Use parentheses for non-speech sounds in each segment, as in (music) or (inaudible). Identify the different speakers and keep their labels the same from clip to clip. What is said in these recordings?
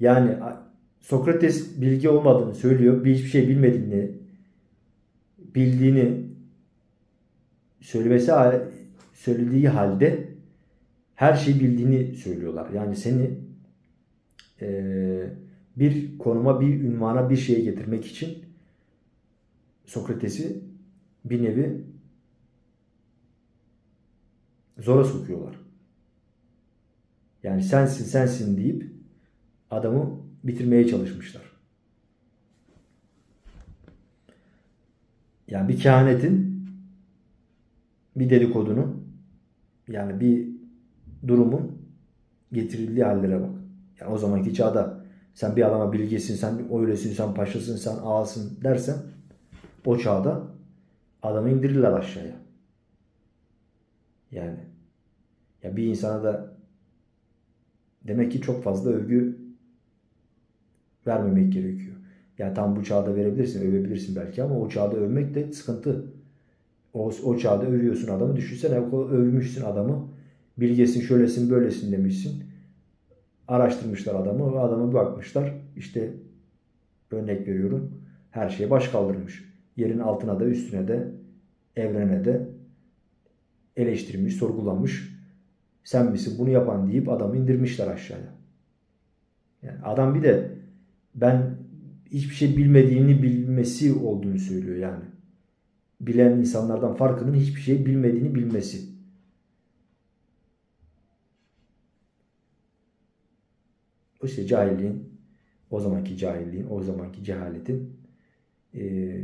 Speaker 1: Yani Sokrates bilgi olmadığını söylüyor. Bir hiçbir şey bilmediğini, bildiğini söylemesi söylediği halde her şeyi bildiğini söylüyorlar. Yani seni eee, bir konuma, bir ünvana, bir şeye getirmek için Sokrates'i bir nevi zora sokuyorlar. Yani sensin sensin deyip adamı bitirmeye çalışmışlar. Yani bir kehanetin bir dedikodunu yani bir durumun getirildiği hallere bak. Yani o zamanki çağda sen bir adama bilgesin, sen öylesin, sen paşasın, sen ağasın dersen o çağda adamı indirirler aşağıya. Yani ya bir insana da demek ki çok fazla övgü vermemek gerekiyor. Yani tam bu çağda verebilirsin, övebilirsin belki ama o çağda övmek de sıkıntı. O, o çağda övüyorsun adamı. Düşünsene övmüşsün adamı. Bilgesin, şöylesin, böylesin demişsin. Araştırmışlar adamı ve adama bir bakmışlar. İşte örnek veriyorum. Her şeye baş kaldırmış. Yerin altına da üstüne de evrene de eleştirmiş, sorgulamış. Sen misin bunu yapan deyip adamı indirmişler aşağıya. Yani adam bir de ben hiçbir şey bilmediğini bilmesi olduğunu söylüyor yani. Bilen insanlardan farkının hiçbir şey bilmediğini bilmesi. İşte cahilliğin, o zamanki cahilliğin, o zamanki cehaletin eee,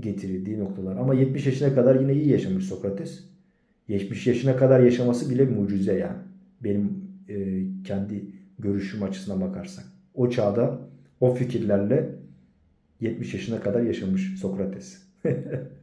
Speaker 1: getirdiği noktalar. Ama 70 yaşına kadar yine iyi yaşamış Sokrates. 70 yaşına kadar yaşaması bile mucize yani. Benim eee, kendi görüşüm açısından bakarsak. O çağda o fikirlerle 70 yaşına kadar yaşamış Sokrates. (laughs)